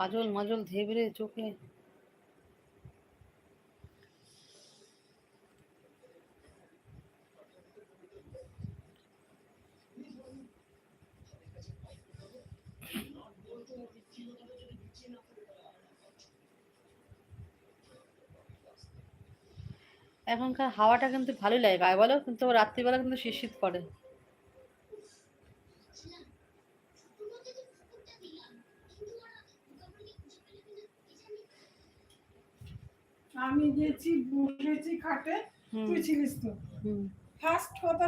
কাজল মাজল ধেবড়ে চোখে। এখনকার হাওয়াটা কিন্তু ভালোই লাগে। গায়ে বলো, কিন্তু রাত্রিবেলা কিন্তু শীত করে। আমি গেছি বসেছি খাটে তুই ছিলিস তো। ফার্স্ট কথা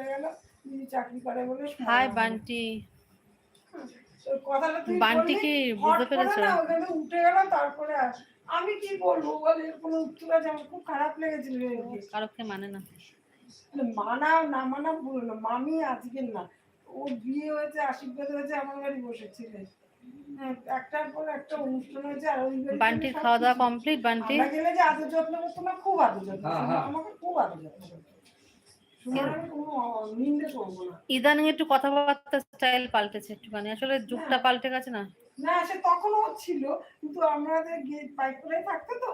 হয়ে গেল দিদি চাকরি করে বলে হাই বান্টি। কথাটা তুই বান্টি কি বুঝতে পেরেছ? ওখানে উঠে গেল তারপরে আমি কি বলব বলে এর কোনো উত্তর আছে? আমার খুব খারাপ লেগেছিল কারোকে মানে না। মানে মানা না মানা বলো না মামি আজকের না। ও বিয়ে হয়েছে আশীর্বাদ হয়েছে আমার বাড়ি বসেছিলেন হ্যাঁ, একটার পর একটা অনুষ্ঠান হয়েছে আর ওই বান্টির খাওয়া দাওয়া কমপ্লিট বান্টি? আমরা গেলে যে আদর যত্ন করতো না খুব আদর যত্ন হ্যাঁ। হ্যাঁ। আমাকে খুব আদর যত্ন ইদানিং একটু কথাবার্তা স্টাইল পাল্টেছে একটুখানি। আসলে যুগটা পাল্টে গেছে না? না সে তখনও ছিল কিন্তু আমাদের করে থাকতো তো।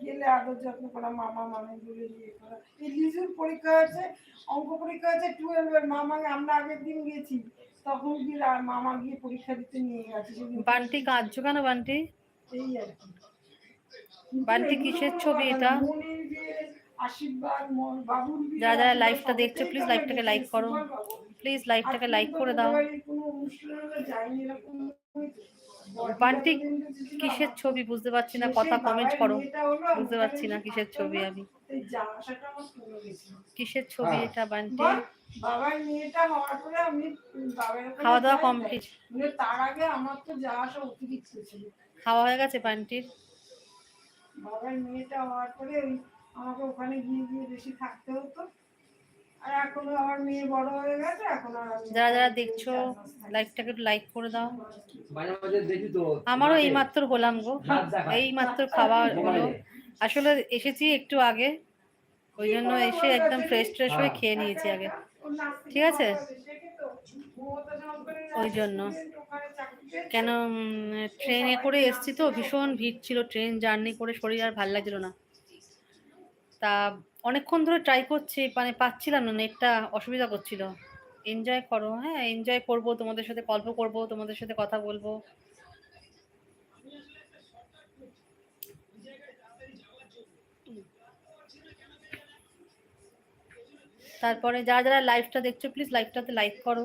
গেলে আদর যত্ন করা মামা মামি বলে ইয়ে করা এই লিজুর পরীক্ষা আছে অঙ্ক পরীক্ষা আছে টুয়েলভের মামা আমরা আগের দিন গেছি। তখন রা- মামা গিয়ে পরীক্ষা দিতে নিয়ে গেছে বান্টি কাঁদছো কেন বান্টি? এই আর কি। বান্টি কিসের ছবি এটা? মনির বিয়ে, যারা যারা লাইভটা দেখছ, please লাইভটাকে like করো। প্লিজ লাইভটাকে লাইক করে দাও। বান্টি কিসের ছবি বুঝতে পারছি না কথা কমেন্ট করো। বুঝতে পারছি না কিসের ছবি আমি। কিসের ছবি হ্যাঁ। এটা বান্টি বাবার মেয়েটা হওয়ার পরে আমি বাবার খাওয়া দাওয়া কমপ্লিট মানে তার আগে আমার তো যাওয়া আসা অতিরিক্ত ছিল। খাওয়া হয়ে গেছে বান্টির বাবার মেয়েটা হওয়ার পরে ওই আমাকে ওখানে গিয়ে গিয়ে বেশি থাকতে হতো। আর এখন আমার মেয়ে বড় হয়ে গেছে এখন আর যারা যারা দেখছ লাইভটাকে একটু লাইক করে দাও। আমারও এই মাত্র গোলাম গো। এই মাত্র খাওয়া হলো। আসলে এসেছি একটু আগে। ওই জন্য এসে একদম ফ্রেশ ট্রেশ হয়ে হ্যাঁ। খেয়ে নিয়েছি আগে। ঠিক আছে? ওই জন্য। কেন ট্রেনে করে এসছি তো ভীষণ ভিড় ছিল ট্রেন জার্নি করে শরীর আর ভালো লাগছিল না। তা অনেকক্ষণ ধরে ট্রাই করছি মানে পাচ্ছিলাম না, নেটটা অসুবিধা করছিল। এনজয় করো হ্যাঁ এনজয় করব, তোমাদের সাথে গল্প করব, তোমাদের সাথে কথা বলব। তারপরে যারা যারা লাইভটা দেখছ প্লিজ লাইভটাতে লাইক করো।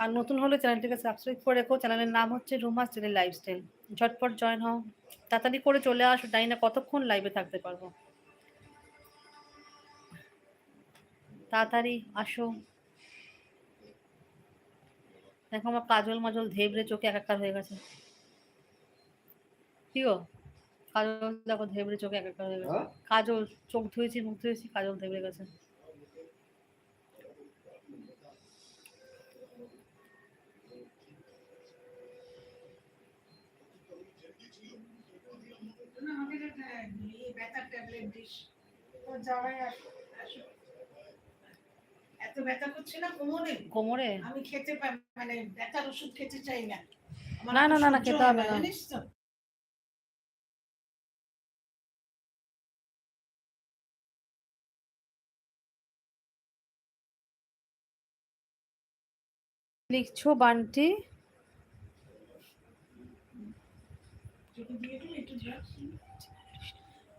আর নতুন হলে চ্যানেলটিকে সাবস্ক্রাইব করে রেখো। চ্যানেলের নাম হচ্ছে রুমাস টেলি লাইফস্টাইল ঝটপট জয়েন হও। তাড়াতাড়ি করে চলে আসো, জানি না কতক্ষণ লাইভে থাকতে পারব। তাড়াতাড়ি আসো দেখো আমার কাজল মাজল ধেবড়ে চোখে একাকার হয়ে গেছে কি গো কাজল দেখো ধেবড়ে চোখে একাকার হয়ে গেছে হ্যাঁ? কাজল চোখ ধুয়েছি মুখ ধুয়েছি কাজল ধেবড়ে গেছে ট্যাবলেট দিস। তোর আসো, আসো। এত ব্যথা করছে না কোমরে? কোমরে? আমি খেতে মানে ব্যথার ওষুধ খেতে চাই না। না, না, না, না, খেতে হবে না। লিখছো বান্টি।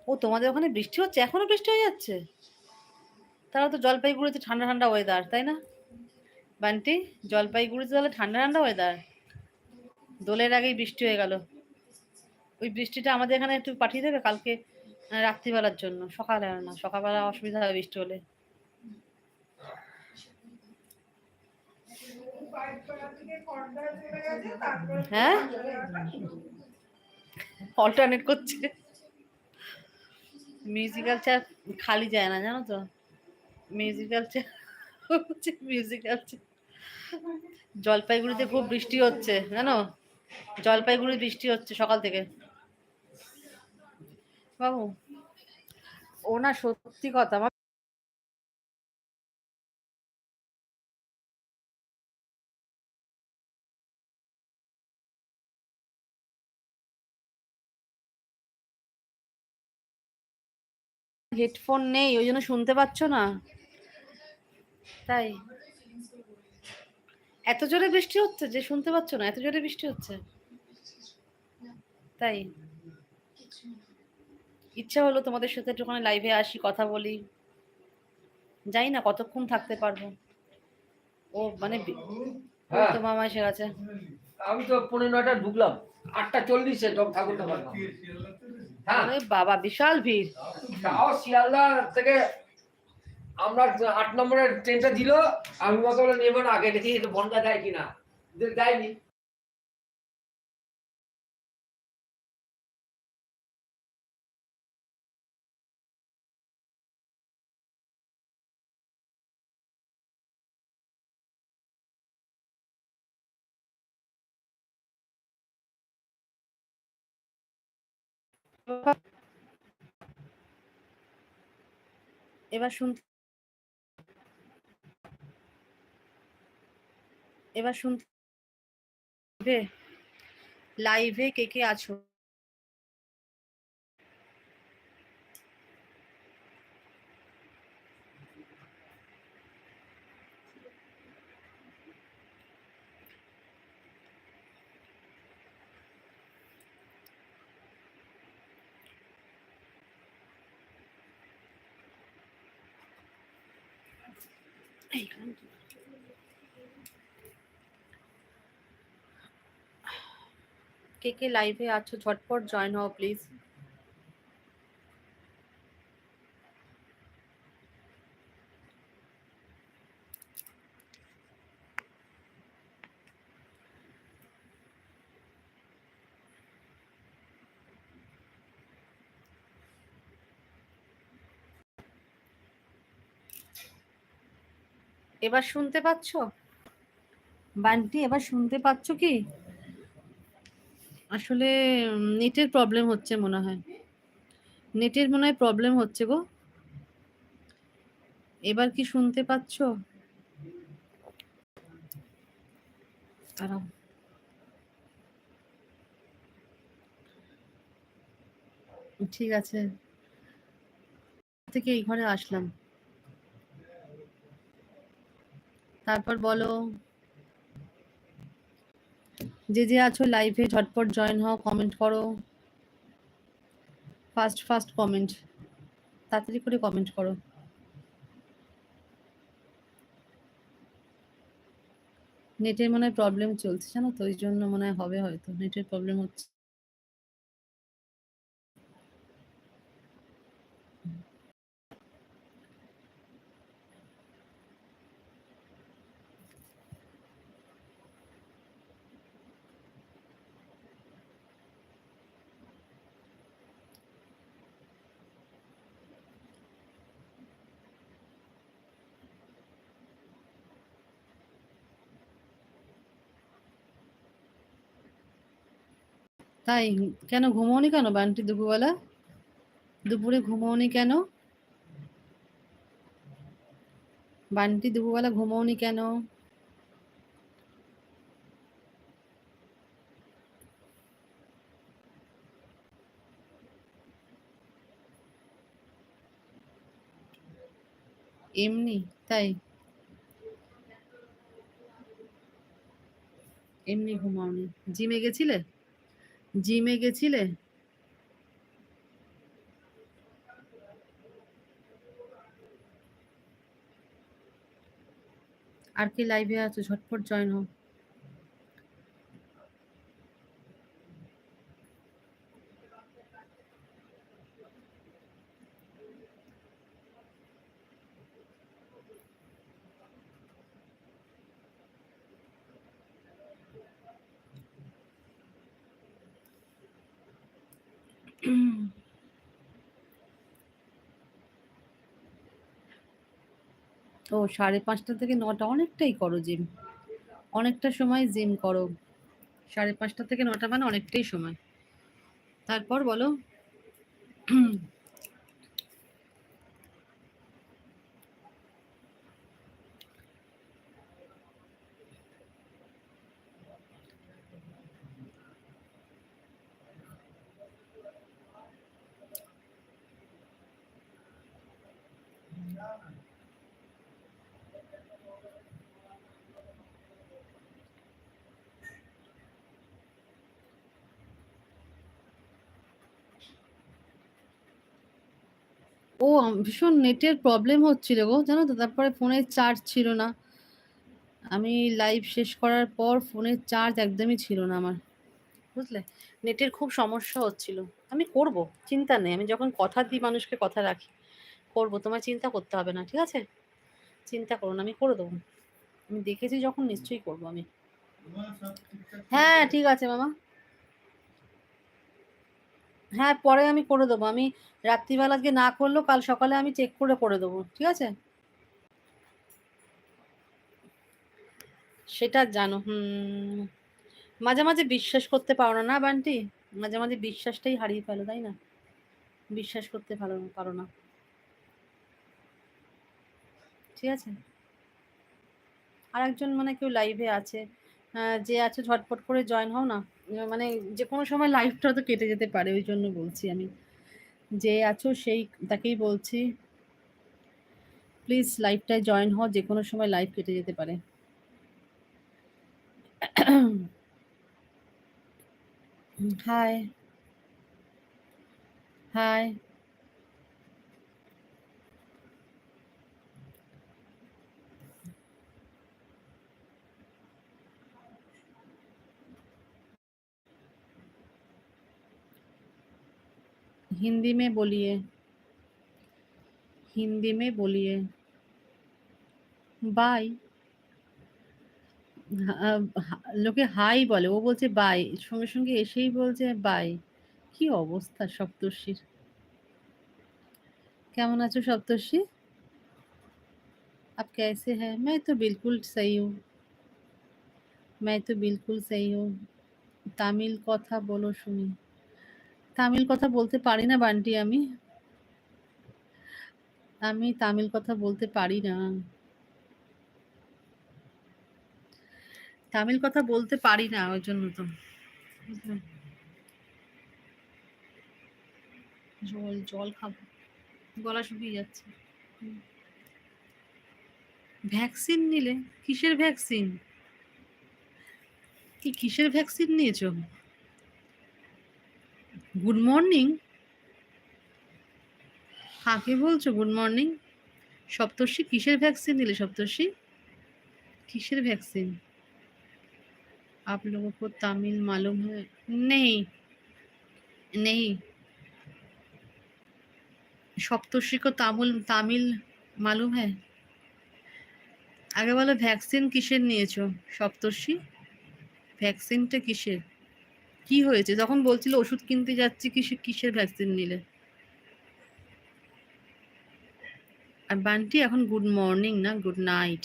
ও তোমাদের ওখানে বৃষ্টি হচ্ছে? এখনও বৃষ্টি হয়ে যাচ্ছে? তাহলে তো জলপাইগুড়িতে ঠান্ডা ঠান্ডা ওয়েদার তাই না? বান্টি, জলপাইগুড়িতে তাহলে ঠান্ডা ঠান্ডা ওয়েদার দোলের আগেই বৃষ্টি হয়ে গেল। ওই বৃষ্টিটা আমাদের এখানে একটু পাঠিয়ে দেবে কালকে রাত্রিবেলার জন্য। সকালে না, সকালবেলা অসুবিধা হবে বৃষ্টি হলে। হ্যাঁ? অল্টারনেট করছে। মিউজিক্যাল চেয়ার খালি যায় না, জানো তো? মিউজিক্যাল মিউজিক্যাল জলপাইগুড়িতে খুব বৃষ্টি হচ্ছে, জানো? জলপাইগুড়ি বৃষ্টি হচ্ছে সকাল থেকে। বাবু, ও না সত্যি কথা হেডফোন নেই, ওই জন্য শুনতে পাচ্ছ না? তাই? এত জোরে বৃষ্টি হচ্ছে যে শুনতে পাচ্ছ না এত জোরে বৃষ্টি হচ্ছে। তাই? ইচ্ছা হলো তোমাদের সাথে একটুখানি লাইভে আসি কথা বলি। জানি না কতক্ষণ থাকতে পারব। ও মানে হ্যাঁ। তো মামা এসে গেছে। আমি তো পনেরো নয়টা ঢুকলাম। আটটা চল্লিশে আরে বাবা বিশাল ভিড়। তাও শিয়ালদা থেকে আমরা আট নম্বরের ট্রেনটা দিল, আমি মতো বলে নেব না আগে দেখি বনটা দেয় কিনা। দেয়নি এবার শুনতে এবার শুনতে লাইভে কে কে আছো এইখানে তো- কে কে লাইভে আছো, ঝটপট জয়েন হও প্লিজ এবার শুনতে পাচ্ছ? বান্টি, এবার শুনতে পাচ্ছ কি? আসলে নেটের প্রবলেম হচ্ছে মনে হয়। নেটের মনে হয় প্রবলেম হচ্ছে গো। এবার কি শুনতে পাচ্ছ? ঠিক আছে। থেকে এই ঘরে আসলাম। তারপর বলো। যে যে আছো লাইভে ঝটপট জয়েন হও কমেন্ট করো। ফাস্ট ফাস্ট কমেন্ট তাড়াতাড়ি করে কমেন্ট করো। নেটের মনে হয় প্রবলেম চলছে, জানো তো? ওই জন্য মনে হয় হবে হয়তো। নেটের প্রবলেম হচ্ছে। তাই কেন ঘুমোনি কেন বান্টি দুপুরবেলা? দুপুরে ঘুমোনি কেন? বান্টি দুপুরবেলা ঘুমোওনি কেন? এমনি, তাই? এমনি ঘুমাওনি। জিমে গেছিলে? জিমে গেছিলে? আর কি লাইভে আছো? ঝটপট জয়েন হও ও সাড়ে পাঁচটা থেকে নটা অনেকটাই করো জিম অনেকটা সময় জিম করো। সাড়ে পাঁচটা থেকে নটা মানে অনেকটাই সময়। তারপর বলো ও ভীষণ নেটের প্রবলেম হচ্ছিল গো, জানো তো? তারপরে ফোনের চার্জ ছিল না। আমি লাইভ শেষ করার পর ফোনের চার্জ একদমই ছিল না আমার। বুঝলে? নেটের খুব সমস্যা হচ্ছিল। আমি করব, চিন্তা নেই। আমি যখন কথা দিই, মানুষকে কথা রাখি, করব। তোমার চিন্তা করতে হবে না, ঠিক আছে? চিন্তা করো না, আমি করে দেবো। আমি দেখেছি যখন নিশ্চয়ই করব আমি। হ্যাঁ ঠিক আছে মামা। হ্যাঁ পরে আমি করে দেবো। আমি রাত্রিবেলা আজকে না করলেও কাল সকালে আমি চেক করে করে দেবো, ঠিক আছে? সেটা জানো, হুম। মাঝে মাঝে বিশ্বাস করতে পারো না না বান্টি? মাঝে মাঝে বিশ্বাসটাই হারিয়ে ফেলো, তাই না? বিশ্বাস করতে না পারো না। ঠিক আছে? আর একজন মানে কেউ লাইভে আছে। যে আছে ঝটপট করে জয়েন হও না। মানে যে কোনো সময় লাইভটা তো কেটে যেতে পারে, ওই জন্য বলছি আমি। যে আছো সেই, তাকেই বলছি। প্লিজ লাইভটায় জয়েন হও যে কোনো সময় লাইভ কেটে যেতে পারে। হাই হাই हिंदी में बोलिए हिंदी में बोलिए বাই লোকে হাই বলে ও বলছে বাই সঙ্গে সঙ্গে এসেই বলছে বাই কি অবস্থা সপ্তর্ষির কেমন আছো সপ্তর্ষি आप कैसे हैं मैं तो बिल्कुल सही हूँ मैं तो बिल्कुल सही हूँ তামিল কথা বলো শুনি তামিল কথা বলতে পারি না, বান্টি, আমি। আমি তামিল কথা বলতে পারি না। তামিল কথা বলতে পারি না, ওই জন্য তো। জল জল খাব। গলা শুকিয়ে যাচ্ছে। ভ্যাকসিন নিলে কিসের ভ্যাকসিন? কি কিসের ভ্যাকসিন নিয়েছো? গুড মর্নিং কাকে বলছো গুড মর্নিং সপ্তর্ষি কিসের ভ্যাকসিন নিলে সপ্তর্ষি किसर वैक्सीन आप लोगों को तमिल मालूम है नहीं नहीं सप्तर्षि को तमिल तमिल मालूम है আগে বলো ভ্যাকসিন কিসের নিয়েছো সপ্তর্ষি ভ্যাকসিনটা কিসের কি হয়েছে? যখন বলছিল ওষুধ কিনতে যাচ্ছি কিসের কিসের ভ্যাকসিন নিলে? আর বান্টি, এখন গুড মর্নিং না গুড নাইট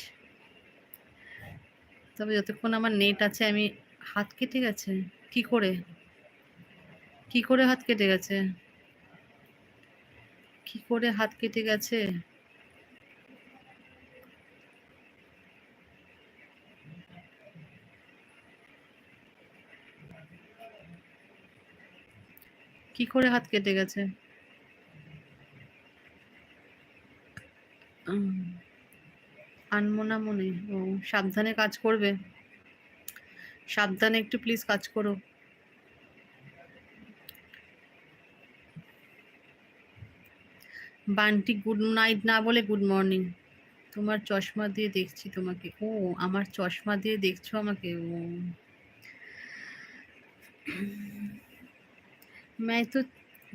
তবে যতক্ষণ আমার নেট আছে, আমি হাত কেটে গেছে। কি করে? কি করে হাত কেটে গেছে? কি করে হাত কেটে গেছে? কি করে হাত কেটে গেছে? আনমনা মনে, ও সাবধানে কাজ করবে। সাবধানে একটু প্লিজ কাজ করো। বান্টি গুড নাইট না বলে গুড মর্নিং তোমার চশমা দিয়ে দেখছি তোমাকে। ও, আমার চশমা দিয়ে দেখছ আমাকে? ও। मैं तो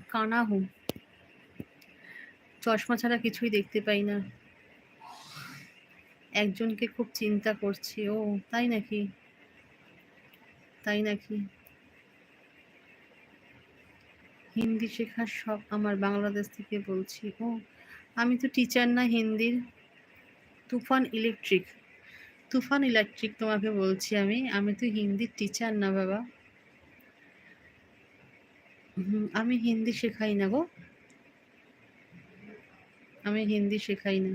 কানা হুম চশমা ছাড়া কিছুই দেখতে পাই না। একজনকে খুব চিন্তা করছি। ও, তাই নাকি? তাই নাকি? হিন্দি শেখার সব আমার বাংলাদেশ থেকে বলছি। ও, আমি তো টিচার না হিন্দির। তুফান ইলেকট্রিক তুফান ইলেকট্রিক তোমাকে বলছি আমি। আমি তো হিন্দির টিচার না বাবা। আমি হিন্দি শেখাই না গো। আমি হিন্দি শেখাই না।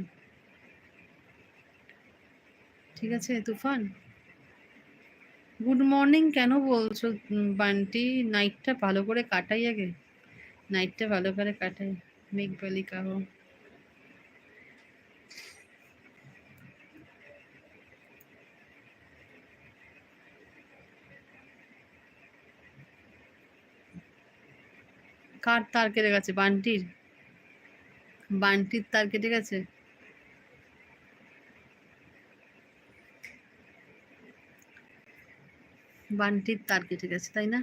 ঠিক আছে, তুফান? গুড মর্নিং কেন বলছো বান্টি? নাইটটা ভালো করে কাটাই আগে। নাইটটা ভালো করে কাটাই। মেঘ বালি কাহো কার তার কেটে গেছে? বান্টির? বান্টির তার কেটে গেছে? বান্টির তার কেটে গেছে, তাই না?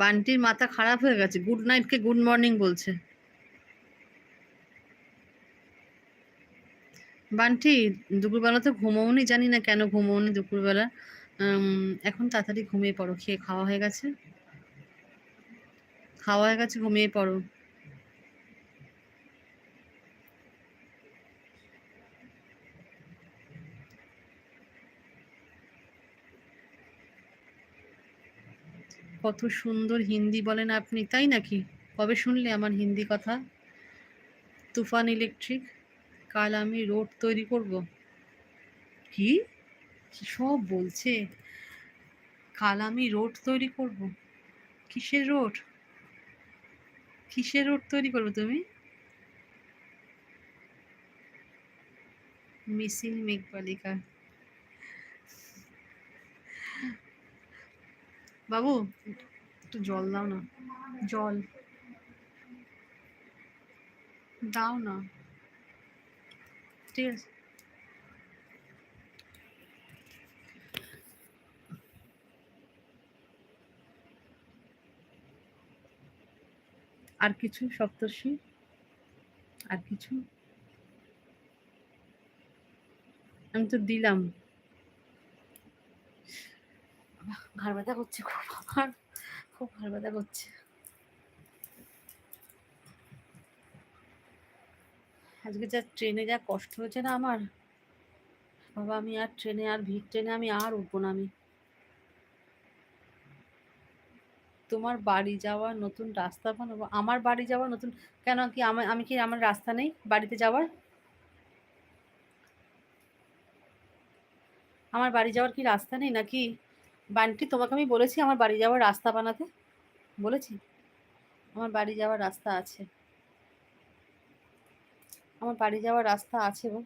বান্টির মাথা খারাপ হয়ে গেছে। গুড নাইটকে গুড মর্নিং বলছে। বান্টি দুপুরবেলা তো ঘুমোওনি? জানি না কেন ঘুমোওনি দুপুরবেলা। এখন তাড়াতাড়ি ঘুমিয়ে পড়ো, খেয়ে খাওয়া হয়ে গেছে। খাওয়া কাছে ঘুমিয়ে পড়ো। কত সুন্দর হিন্দি বলেন আপনি, তাই নাকি? কবে শুনলে আমার হিন্দি কথা? তুফান ইলেকট্রিক, কাল আমি রোড তৈরি করব। কি সব বলছে? কাল আমি রোড তৈরি করব। কিসের রোড? কিসের রোড তৈরি করবে তুমি? মিসিং মেঘবালিকা। বাবু, একটু জল দাও না। জল। দাও না। ঠিক আছে। আর কিছু সপ্তর্ষি? আর কিছু? আমি তো দিলাম। ঘাড় ব্যথা করছে খুব আমার। খুব ঘাড় ব্যথা করছে। আজকে যা ট্রেনে যা কষ্ট হয়েছে না আমার। বাবা, আমি আর ট্রেনে আর ভিড় ট্রেনে আমি আর উঠবো না আমি। তোমার বাড়ি যাওয়ার নতুন রাস্তা বানাবো? আমার বাড়ি যাওয়ার নতুন, কেন কি আমার, আমি কি আমার রাস্তা নেই বাড়িতে যাওয়ার? আমার বাড়ি যাওয়ার কি রাস্তা নেই নাকি? বান্টি, তোমাকে আমি বলেছি আমার বাড়ি যাওয়ার রাস্তা বানাতে। বলেছি? আমার বাড়ি যাওয়ার রাস্তা আছে। আমার বাড়ি যাওয়ার রাস্তা আছে গো।